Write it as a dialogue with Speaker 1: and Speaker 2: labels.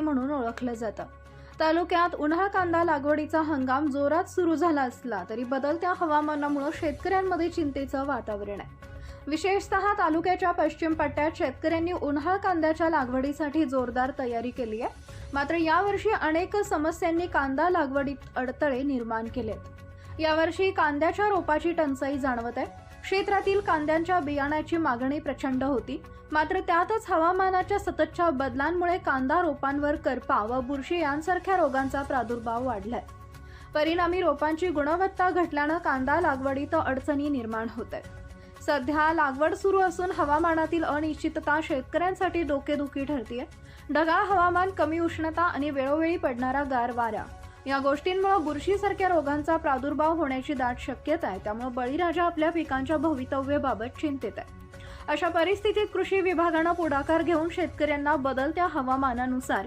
Speaker 1: म्हणून ओळखलं जातं. तालुक्यात उन्हाळ कांदा लागवडीचा हंगाम जोरात सुरू झाला असला तरी बदलत्या हवामानामुळे शेतकऱ्यांमध्ये चिंतेचं वातावरण आहे. विशेषतः तालुक्याच्या पश्चिम पट्ट्यात शेतकऱ्यांनी उन्हाळ कांद्याच्या लागवडीसाठी जोरदार तयारी केली आहे. मात्र यावर्षी अनेक समस्यांनी कांदा लागवडीत अडथळे निर्माण केलेत. यावर्षी कांद्याच्या रोपाची टंचाई जाणवत आहे. क्षेत्रातील कांद्यांच्या बियाण्याची मागणी प्रचंड होती. मात्र त्यातच हवामानाच्या सततच्या बदलांमुळे कांदा रोपांवर करपा व बुरशी यांसारख्या रोगांचा प्रादुर्भाव वाढलाय. परिणामी रोपांची गुणवत्ता घटल्यानं कांदा लागवडीत अडचणी निर्माण होत आहेत. सध्या लागवड सुरू असून हवामानातील अनिश्चितता शेतकऱ्यांसाठी डोकेदुखी ठरतीये. ढगाळ हवामान कमी उष्णता आणि वेळोवेळी पडणारा गार वारा या गोष्टींमुळे बुरशीसारख्या रोगांचा प्रादुर्भाव होण्याची दाट शक्यता आहे. त्यामुळे बळीराजा आपल्या पिकांच्या भवितव्यबाबत चिंतित आहे. अशा परिस्थितीत कृषी विभागानं पुढाकार घेऊन शेतकऱ्यांना बदलत्या हवामानानुसार